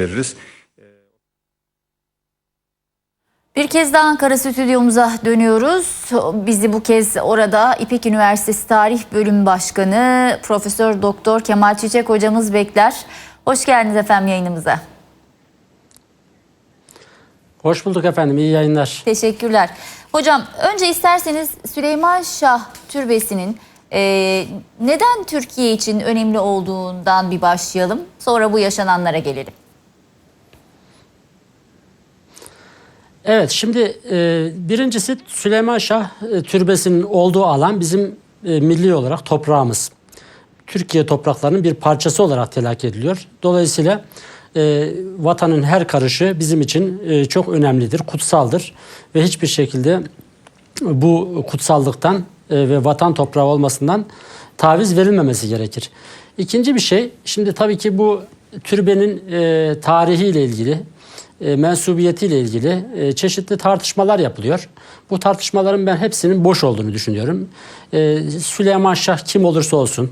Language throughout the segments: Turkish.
veririz. Bir kez daha Ankara stüdyomuza dönüyoruz. Bizi bu kez orada İpek Üniversitesi Tarih Bölüm Başkanı Profesör Doktor Kemal Çiçek hocamız bekler. Hoş geldiniz efendim yayınımıza. Hoş bulduk efendim. İyi yayınlar. Teşekkürler. Hocam önce isterseniz Süleyman Şah Türbesi'nin e, neden Türkiye için önemli olduğundan bir başlayalım. Sonra bu yaşananlara gelelim. Evet şimdi e, birincisi Süleyman Şah e, Türbesi'nin olduğu alan bizim e, milli olarak toprağımız. Türkiye topraklarının bir parçası olarak telakki ediliyor. Dolayısıyla e, vatanın her karışı bizim için e, çok önemlidir, kutsaldır ve hiçbir şekilde bu kutsallıktan e, ve vatan toprağı olmasından taviz verilmemesi gerekir. İkinci bir şey, şimdi tabii ki bu türbenin e, tarihiyle ilgili, e, mensubiyetiyle ilgili e, çeşitli tartışmalar yapılıyor. Bu tartışmaların ben hepsinin boş olduğunu düşünüyorum. E, Süleyman Şah kim olursa olsun,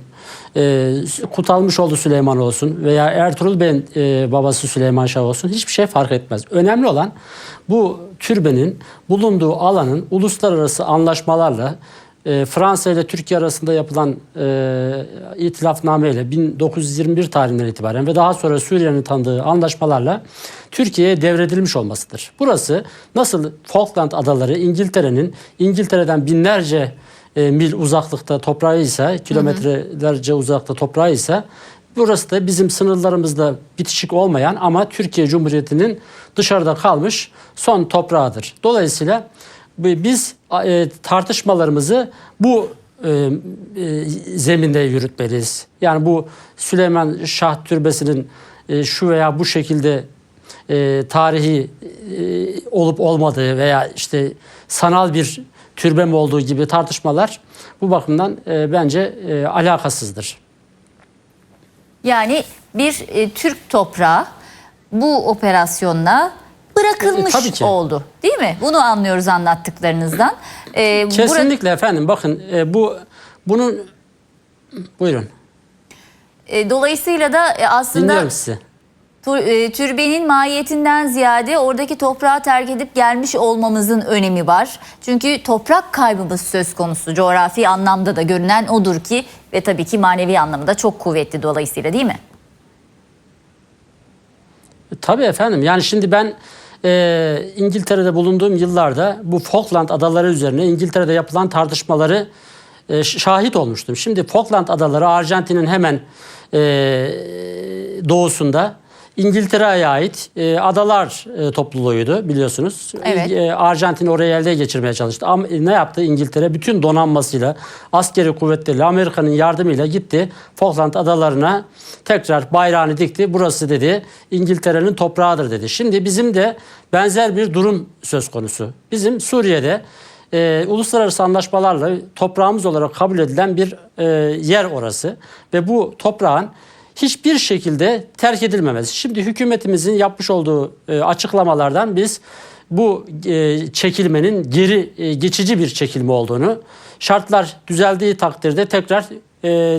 e, Kutalmışoğlu Süleyman olsun veya Ertuğrul Bey'in babası Süleyman Şah olsun hiçbir şey fark etmez. Önemli olan bu türbenin bulunduğu alanın uluslararası anlaşmalarla e, Fransa ile Türkiye arasında yapılan e, itilafname ile 1921 tarihinden itibaren ve daha sonra Suriye'nin tanıdığı anlaşmalarla Türkiye'ye devredilmiş olmasıdır. Burası nasıl Falkland Adaları İngiltere'nin İngiltere'den binlerce e, mil uzaklıkta toprağı ise kilometrelerce uzakta toprağı ise burası da bizim sınırlarımızda bitişik olmayan ama Türkiye Cumhuriyeti'nin dışarıda kalmış son toprağıdır. Dolayısıyla biz e, tartışmalarımızı bu e, e, zeminde yürütmeliyiz. Yani bu Süleyman Şah Türbesi'nin e, şu veya bu şekilde e, tarihi e, olup olmadığı veya işte sanal bir türbe mi olduğu gibi tartışmalar bu bakımdan e, bence e, alakasızdır. Yani bir e, Türk toprağı bu operasyonla bırakılmış E, tabii ki. oldu. Değil mi? Bunu anlıyoruz anlattıklarınızdan. E, bura- Kesinlikle efendim bakın e, bu bunun buyurun e, dolayısıyla da e, aslında dinliyorum sizi. tur- e, türbenin mahiyetinden ziyade oradaki toprağı terk edip gelmiş olmamızın önemi var. Çünkü toprak kaybımız söz konusu. Coğrafi anlamda da görünen odur ki ve tabii ki manevi anlamda çok kuvvetli dolayısıyla değil mi? Tabii efendim. Yani şimdi ben e, İngiltere'de bulunduğum yıllarda bu Falkland adaları üzerine İngiltere'de yapılan tartışmaları e, şahit olmuştum. Şimdi Falkland adaları Arjantin'in hemen e, doğusunda İngiltere'ye ait e, adalar e, topluluğuydu biliyorsunuz. Evet. E, Arjantin orayı elde geçirmeye çalıştı. Ama ne yaptı İngiltere? Bütün donanmasıyla, askeri kuvvetleriyle, Amerika'nın yardımıyla gitti Falkland adalarına tekrar bayrağını dikti. Burası dedi İngiltere'nin toprağıdır dedi. Şimdi bizim de benzer bir durum söz konusu. Bizim Suriye'de e, uluslararası anlaşmalarla toprağımız olarak kabul edilen bir e, yer orası ve bu toprağın hiçbir şekilde terk edilmemesi. Şimdi hükümetimizin yapmış olduğu e, açıklamalardan biz bu e, çekilmenin geri e, geçici bir çekilme olduğunu, şartlar düzeldiği takdirde tekrar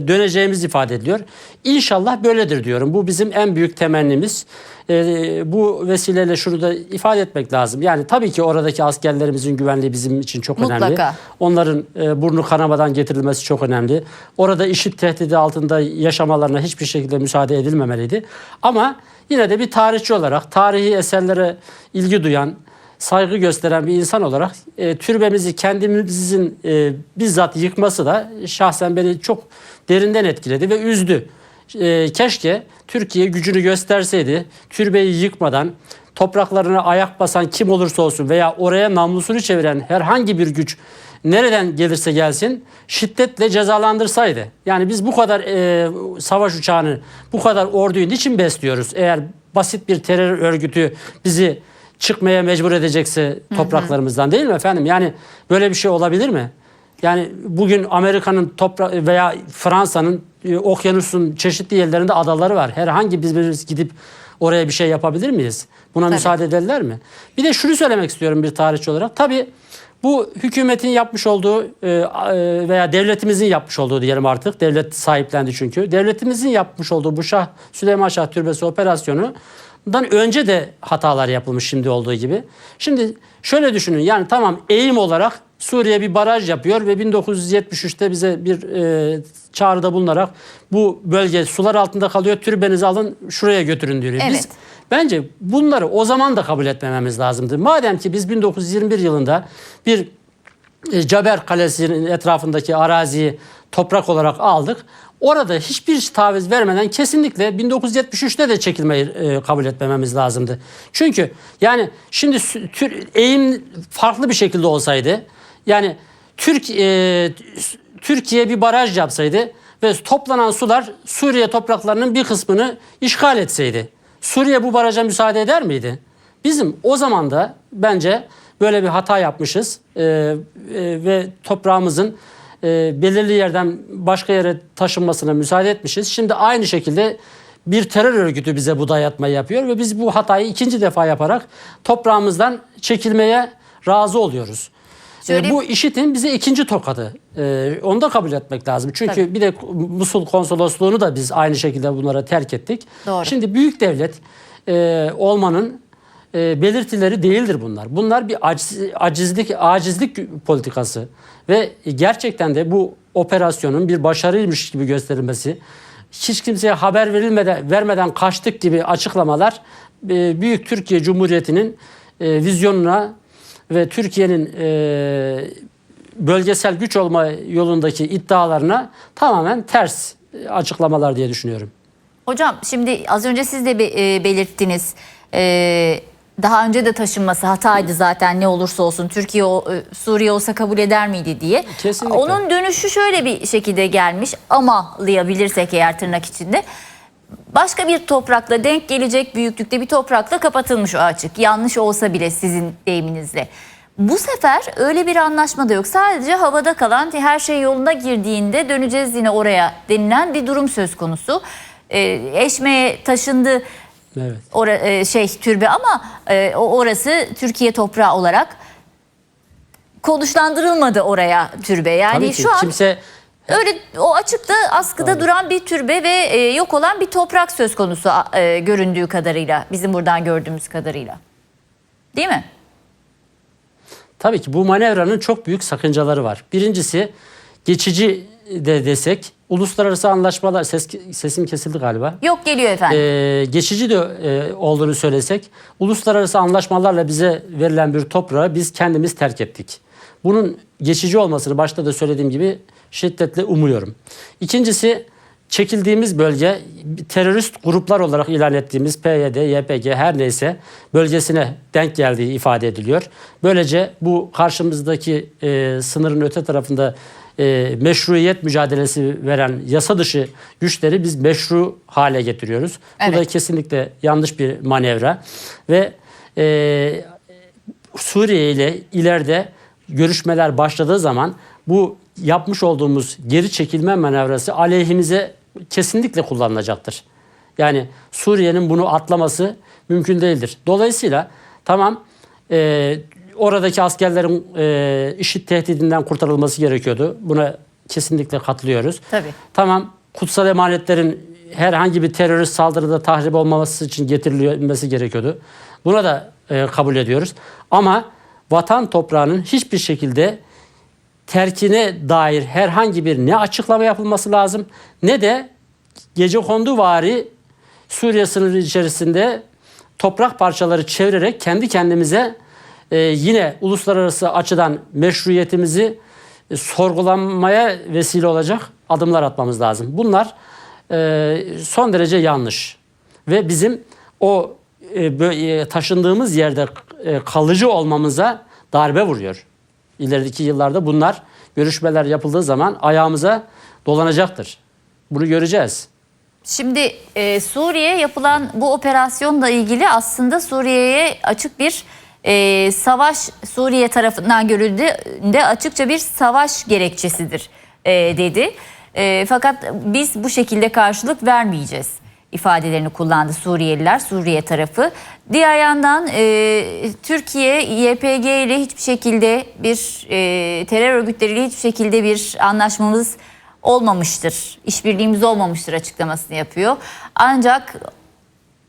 döneceğimiz ifade ediliyor. İnşallah böyledir diyorum. Bu bizim en büyük temennimiz. E, bu vesileyle şunu da ifade etmek lazım. Yani tabii ki oradaki askerlerimizin güvenliği bizim için çok önemli. Mutlaka. Onların e, burnu kanamadan getirilmesi çok önemli. Orada işit tehdidi altında yaşamalarına hiçbir şekilde müsaade edilmemeliydi. Ama yine de bir tarihçi olarak tarihi eserlere ilgi duyan, saygı gösteren bir insan olarak e, türbemizi kendimizin e, bizzat yıkması da şahsen beni çok derinden etkiledi ve üzdü. E, keşke Türkiye gücünü gösterseydi, türbeyi yıkmadan topraklarına ayak basan kim olursa olsun veya oraya namlusunu çeviren herhangi bir güç nereden gelirse gelsin şiddetle cezalandırsaydı. Yani biz bu kadar e, savaş uçağını, bu kadar orduyu niçin besliyoruz? Eğer basit bir terör örgütü bizi çıkmaya mecbur edecekse topraklarımızdan değil mi efendim? Yani böyle bir şey olabilir mi? Yani bugün Amerika'nın topra veya Fransa'nın e, okyanusun çeşitli yerlerinde adaları var. Herhangi biz gidip oraya bir şey yapabilir miyiz? Buna Tabii. müsaade ederler mi? Bir de şunu söylemek istiyorum bir tarihçi olarak. Tabii bu hükümetin yapmış olduğu e, e, veya devletimizin yapmış olduğu diyelim artık. Devlet sahiplendi çünkü. Devletimizin yapmış olduğu bu Şah Süleyman Şah Türbesi operasyonu dan önce de hatalar yapılmış şimdi olduğu gibi. Şimdi şöyle düşünün yani tamam eğim olarak Suriye bir baraj yapıyor ve 1973'te bize bir e, çağrıda bulunarak bu bölge sular altında kalıyor türbenizi alın şuraya götürün diyor. Biz Evet. bence bunları o zaman da kabul etmememiz lazımdı. Madem ki biz 1921 yılında bir e, Caber Kalesi'nin etrafındaki araziyi toprak olarak aldık. Orada hiçbir taviz vermeden kesinlikle 1973'te de çekilmeyi e, kabul etmememiz lazımdı. Çünkü yani şimdi tür, eğim farklı bir şekilde olsaydı yani Türk e, Türkiye bir baraj yapsaydı ve toplanan sular Suriye topraklarının bir kısmını işgal etseydi. Suriye bu baraja müsaade eder miydi? Bizim o zaman da bence böyle bir hata yapmışız Ee, e, ve toprağımızın e, belirli yerden başka yere taşınmasına müsaade etmişiz. Şimdi aynı şekilde bir terör örgütü bize bu dayatmayı yapıyor ve biz bu hatayı ikinci defa yaparak toprağımızdan çekilmeye razı oluyoruz. Şöyle- Ee, bu işitin bize ikinci tokadı. Ee, onu da kabul etmek lazım. Çünkü Tabii. bir de Musul konsolosluğunu da biz aynı şekilde bunlara terk ettik. Doğru. Şimdi büyük devlet e, olmanın e, belirtileri değildir bunlar. Bunlar bir aciz, acizlik acizlik politikası ve gerçekten de bu operasyonun bir başarıymış gibi gösterilmesi, hiç kimseye haber verilmeden vermeden kaçtık gibi açıklamalar e, büyük Türkiye Cumhuriyeti'nin e, vizyonuna ve Türkiye'nin e, bölgesel güç olma yolundaki iddialarına tamamen ters e, açıklamalar diye düşünüyorum. Hocam şimdi az önce siz de e, belirttiniz. E, daha önce de taşınması hataydı zaten ne olursa olsun Türkiye o- e, Suriye olsa kabul eder miydi diye. Kesinlikle. Onun dönüşü şöyle bir şekilde gelmiş amalayabilirsek eğer tırnak içinde. Başka bir toprakla denk gelecek büyüklükte bir toprakla kapatılmış o açık. Yanlış olsa bile sizin deyiminizle. Bu sefer öyle bir anlaşma da yok. Sadece havada kalan her şey yoluna girdiğinde döneceğiz yine oraya denilen bir durum söz konusu. Ee, Eşme'ye taşındı Evet. ora, e, şey türbe ama e, orası Türkiye toprağı olarak konuşlandırılmadı oraya türbe. Yani Tabii ki şu an kimse Öyle o açıkta askıda duran bir türbe ve e, yok olan bir toprak söz konusu e, göründüğü kadarıyla bizim buradan gördüğümüz kadarıyla. Değil mi? Tabii ki bu manevranın çok büyük sakıncaları var. Birincisi geçici de desek uluslararası anlaşmalar ses, sesim kesildi galiba. Yok geliyor efendim. Ee, geçici de e, olduğunu söylesek uluslararası anlaşmalarla bize verilen bir toprağı biz kendimiz terk ettik. Bunun geçici olmasını başta da söylediğim gibi şiddetle umuyorum. İkincisi çekildiğimiz bölge terörist gruplar olarak ilan ettiğimiz PYD, YPG her neyse bölgesine denk geldiği ifade ediliyor. Böylece bu karşımızdaki e, sınırın öte tarafında e, meşruiyet mücadelesi veren yasa dışı güçleri biz meşru hale getiriyoruz. Bu da Evet. kesinlikle yanlış bir manevra ve e, Suriye ile ileride görüşmeler başladığı zaman bu yapmış olduğumuz geri çekilme manevrası aleyhimize kesinlikle kullanılacaktır. Yani Suriye'nin bunu atlaması mümkün değildir. Dolayısıyla tamam e, oradaki askerlerin e, IŞİD tehdidinden kurtarılması gerekiyordu. Buna kesinlikle katılıyoruz. Tabii. Tamam kutsal emanetlerin herhangi bir terörist saldırıda tahrip olmaması için getirilmesi gerekiyordu. Buna da e, kabul ediyoruz. Ama vatan toprağının hiçbir şekilde terkine dair herhangi bir ne açıklama yapılması lazım ne de gece kondu vari Suriye sınırı içerisinde toprak parçaları çevirerek kendi kendimize e, yine uluslararası açıdan meşruiyetimizi e, sorgulanmaya vesile olacak adımlar atmamız lazım. Bunlar e, son derece yanlış ve bizim o e, bö- e, taşındığımız yerde e, kalıcı olmamıza darbe vuruyor. İlerideki yıllarda bunlar görüşmeler yapıldığı zaman ayağımıza dolanacaktır. Bunu göreceğiz. Şimdi e, Suriye yapılan bu operasyonla ilgili aslında Suriye'ye açık bir e, savaş Suriye tarafından görüldüğünde açıkça bir savaş gerekçesidir e, dedi. E, fakat biz bu şekilde karşılık vermeyeceğiz ifadelerini kullandı Suriyeliler, Suriye tarafı. Diğer yandan e, Türkiye YPG ile hiçbir şekilde bir e, terör örgütleriyle hiçbir şekilde bir anlaşmamız olmamıştır. İşbirliğimiz olmamıştır açıklamasını yapıyor. Ancak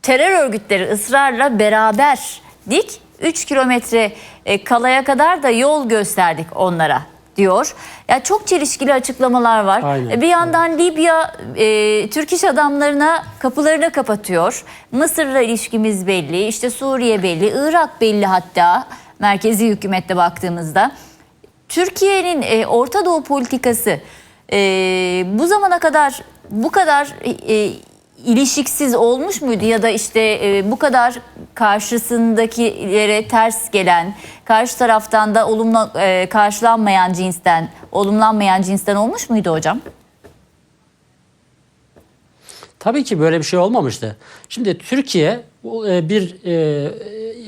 terör örgütleri ısrarla beraber dik 3 kilometre e, kalaya kadar da yol gösterdik onlara diyor. Ya çok çelişkili açıklamalar var. Aynen. E, Bir yandan Libya e, Türk iş adamlarına kapılarını kapatıyor. Mısır'la ilişkimiz belli, işte Suriye belli, Irak belli hatta merkezi hükümette baktığımızda. Türkiye'nin e, Orta Doğu politikası e, bu zamana kadar bu kadar e, ilişiksiz olmuş muydu ya da işte e, bu kadar karşısındakilere ters gelen, karşı taraftan da olumlu e, karşılanmayan cinsten, olumlanmayan cinsten olmuş muydu hocam? Tabii ki böyle bir şey olmamıştı. Şimdi Türkiye e, bir e,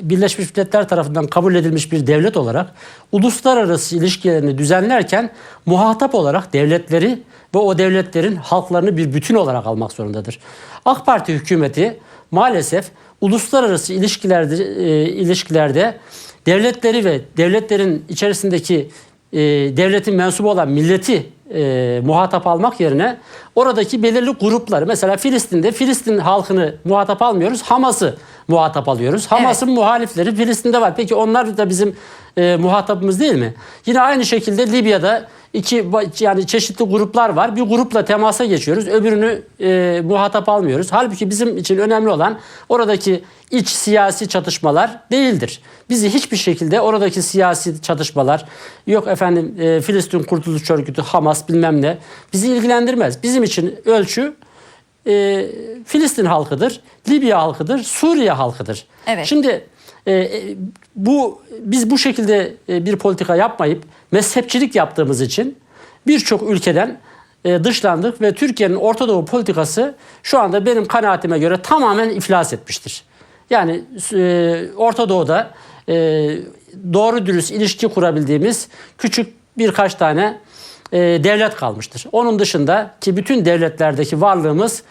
Birleşmiş Milletler tarafından kabul edilmiş bir devlet olarak uluslararası ilişkilerini düzenlerken muhatap olarak devletleri ve o devletlerin halklarını bir bütün olarak almak zorundadır. AK Parti hükümeti maalesef uluslararası ilişkilerde e, ilişkilerde devletleri ve devletlerin içerisindeki devletin mensubu olan milleti e, muhatap almak yerine oradaki belirli grupları mesela Filistin'de Filistin halkını muhatap almıyoruz. Hamas'ı muhatap alıyoruz. Hamas'ın muhalifleri Filistin'de var. Peki onlar da bizim e, muhatabımız değil mi? Yine aynı şekilde Libya'da iki yani çeşitli gruplar var. Bir grupla temasa geçiyoruz. Öbürünü e, muhatap almıyoruz. Halbuki bizim için önemli olan oradaki iç siyasi çatışmalar değildir. Bizi hiçbir şekilde oradaki siyasi çatışmalar yok efendim e, Filistin Kurtuluş Örgütü Hamas bilmem ne bizi ilgilendirmez. Bizim için ölçü e, Filistin halkıdır, Libya halkıdır, Suriye halkıdır. Evet. Şimdi e, e, bu biz bu şekilde e, bir politika yapmayıp mezhepçilik yaptığımız için birçok ülkeden e, dışlandık ve Türkiye'nin Orta Doğu politikası şu anda benim kanaatime göre tamamen iflas etmiştir. Yani e, Orta Doğu'da e, doğru dürüst ilişki kurabildiğimiz küçük birkaç tane e, devlet kalmıştır. Onun dışında ki bütün devletlerdeki varlığımız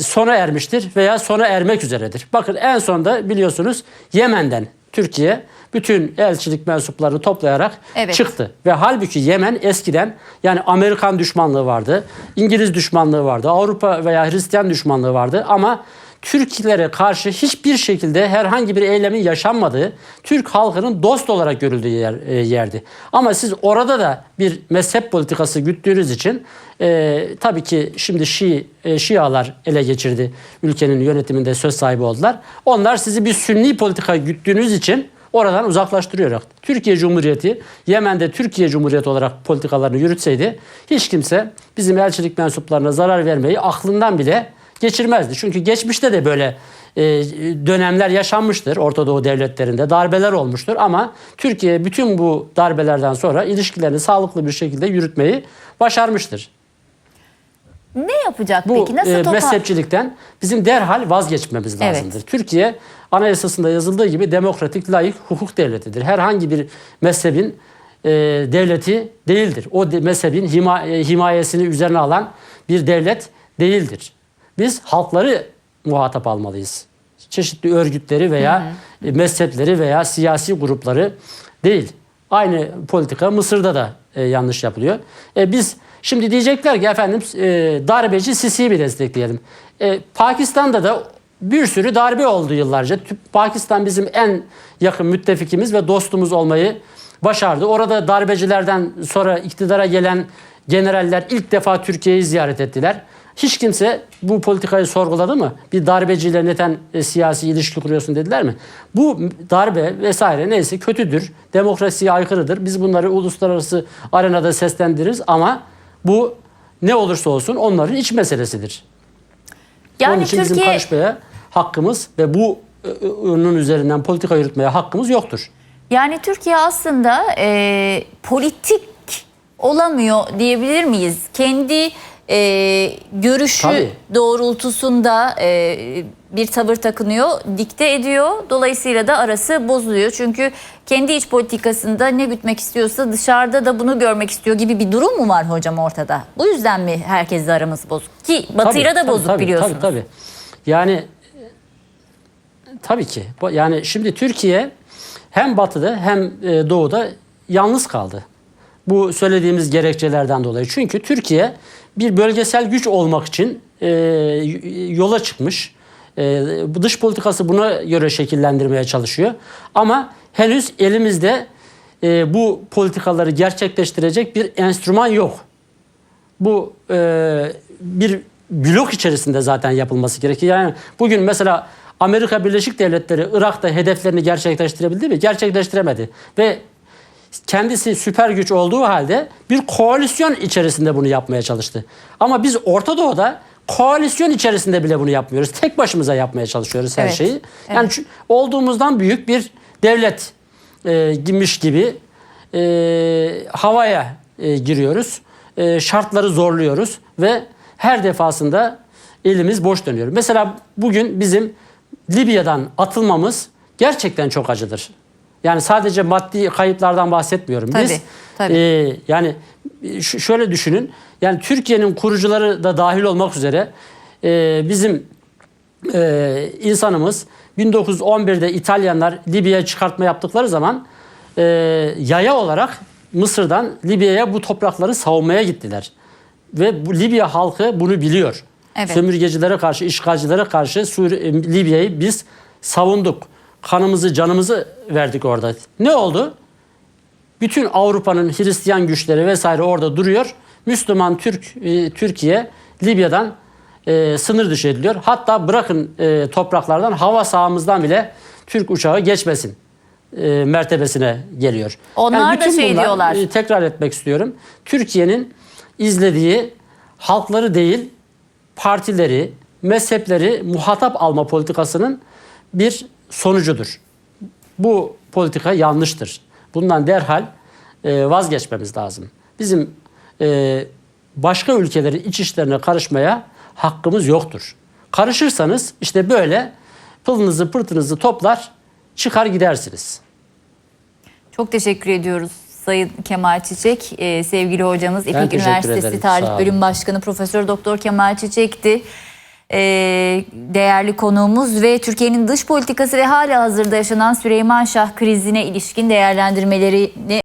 sona ermiştir veya sona ermek üzeredir. Bakın en sonda biliyorsunuz Yemen'den Türkiye bütün elçilik mensuplarını toplayarak Evet. çıktı. Ve halbuki Yemen eskiden yani Amerikan düşmanlığı vardı, İngiliz düşmanlığı vardı, Avrupa veya Hristiyan düşmanlığı vardı ama Türklere karşı hiçbir şekilde herhangi bir eylemin yaşanmadığı, Türk halkının dost olarak görüldüğü yer, e, yerdi. Ama siz orada da bir mezhep politikası güttüğünüz için e, tabii ki şimdi Şii, e, Şialar ele geçirdi. Ülkenin yönetiminde söz sahibi oldular. Onlar sizi bir sünni politika güttüğünüz için oradan uzaklaştırıyor. Türkiye Cumhuriyeti Yemen'de Türkiye Cumhuriyeti olarak politikalarını yürütseydi hiç kimse bizim elçilik mensuplarına zarar vermeyi aklından bile geçirmezdi. Çünkü geçmişte de böyle e, dönemler yaşanmıştır Orta Doğu devletlerinde. Darbeler olmuştur ama Türkiye bütün bu darbelerden sonra ilişkilerini sağlıklı bir şekilde yürütmeyi başarmıştır. Ne yapacak Bu peki? Nasıl e, mezhepçilikten bizim derhal vazgeçmemiz Evet. lazımdır. Türkiye anayasasında yazıldığı gibi demokratik, layık hukuk devletidir. Herhangi bir mezhebin e, devleti değildir. O de, mezhebin hima, e, himayesini üzerine alan bir devlet değildir. Biz halkları muhatap almalıyız. Çeşitli örgütleri veya e, mezhepleri veya siyasi grupları değil. Aynı politika Mısır'da da e, yanlış yapılıyor. E, biz şimdi diyecekler ki efendim e, darbeci Sisi'yi bir destekleyelim. E, Pakistan'da da bir sürü darbe oldu yıllarca. Pakistan bizim en yakın müttefikimiz ve dostumuz olmayı başardı. Orada darbecilerden sonra iktidara gelen generaller ilk defa Türkiye'yi ziyaret ettiler. Hiç kimse bu politikayı sorguladı mı? Bir darbeciyle neden e, siyasi ilişki kuruyorsun dediler mi? Bu darbe vesaire neyse kötüdür. Demokrasiye aykırıdır. Biz bunları uluslararası arenada seslendiririz ama bu ne olursa olsun onların iç meselesidir. Onun yani için bizim Türkiye karışmaya hakkımız ve bu e, e, onun üzerinden politika yürütmeye hakkımız yoktur. yani Türkiye aslında e, politik olamıyor diyebilir miyiz? Kendi e, görüşü Tabii. doğrultusunda e, bir tavır takınıyor, dikte ediyor. Dolayısıyla da arası bozuluyor. Çünkü kendi iç politikasında ne gütmek istiyorsa dışarıda da bunu görmek istiyor gibi bir durum mu var hocam ortada? Bu yüzden mi herkesle aramız bozuk? Ki Batı'yla Tabii, da tabii, bozuk tabii, biliyorsunuz. Tabii tabii. Yani tabii ki. Yani şimdi Türkiye hem batıda hem e, doğuda yalnız kaldı. Bu söylediğimiz gerekçelerden dolayı. Çünkü Türkiye bir bölgesel güç olmak için e, yola çıkmış. E, dış politikası buna göre şekillendirmeye çalışıyor. Ama henüz elimizde e, bu politikaları gerçekleştirecek bir enstrüman yok. Bu e, bir blok içerisinde zaten yapılması gerekiyor. Yani bugün mesela Amerika Birleşik Devletleri Irak'ta hedeflerini gerçekleştirebildi mi? Gerçekleştiremedi. Ve kendisi süper güç olduğu halde bir koalisyon içerisinde bunu yapmaya çalıştı. Ama biz Orta Doğu'da koalisyon içerisinde bile bunu yapmıyoruz. Tek başımıza yapmaya çalışıyoruz her Evet, şeyi. Yani çü- olduğumuzdan büyük bir devlet e, girmiş gibi e, havaya e, giriyoruz. E, şartları zorluyoruz ve her defasında elimiz boş dönüyor. Mesela bugün bizim Libya'dan atılmamız gerçekten çok acıdır. Yani sadece maddi kayıplardan bahsetmiyorum. Tabii, Biz tabii. e, yani ş- şöyle düşünün. Yani Türkiye'nin kurucuları da dahil olmak üzere e, bizim e, insanımız 1911'de İtalyanlar Libya'ya çıkartma yaptıkları zaman e, yaya olarak Mısır'dan Libya'ya bu toprakları savunmaya gittiler. Ve bu Libya halkı bunu biliyor. Evet. Sömürgecilere karşı, işgalcilere karşı e, Libya'yı biz savunduk. Kanımızı, canımızı verdik orada. Ne oldu? Bütün Avrupa'nın Hristiyan güçleri vesaire orada duruyor. Müslüman Türk e, Türkiye Libya'dan e, sınır dışı ediliyor. Hatta bırakın e, topraklardan hava sahamızdan bile Türk uçağı geçmesin e, mertebesine geliyor. Onlar da bütün şey bunlar, diyorlar. e, tekrar etmek istiyorum. Türkiye'nin izlediği halkları değil partileri, mezhepleri muhatap alma politikasının bir sonucudur. Bu politika yanlıştır. Bundan derhal e, vazgeçmemiz lazım. Bizim e, başka ülkelerin iç işlerine karışmaya hakkımız yoktur. Karışırsanız işte böyle pılınızı pırtınızı toplar çıkar gidersiniz. Çok teşekkür ediyoruz Sayın Kemal Çiçek. Ee, sevgili hocamız İpek Üniversitesi ederim. Tarih. Bölüm Başkanı Profesör Doktor Kemal Çiçek'ti. Ee, değerli konuğumuz ve Türkiye'nin dış politikası ve hala hazırda yaşanan Süleyman Şah krizine ilişkin değerlendirmelerini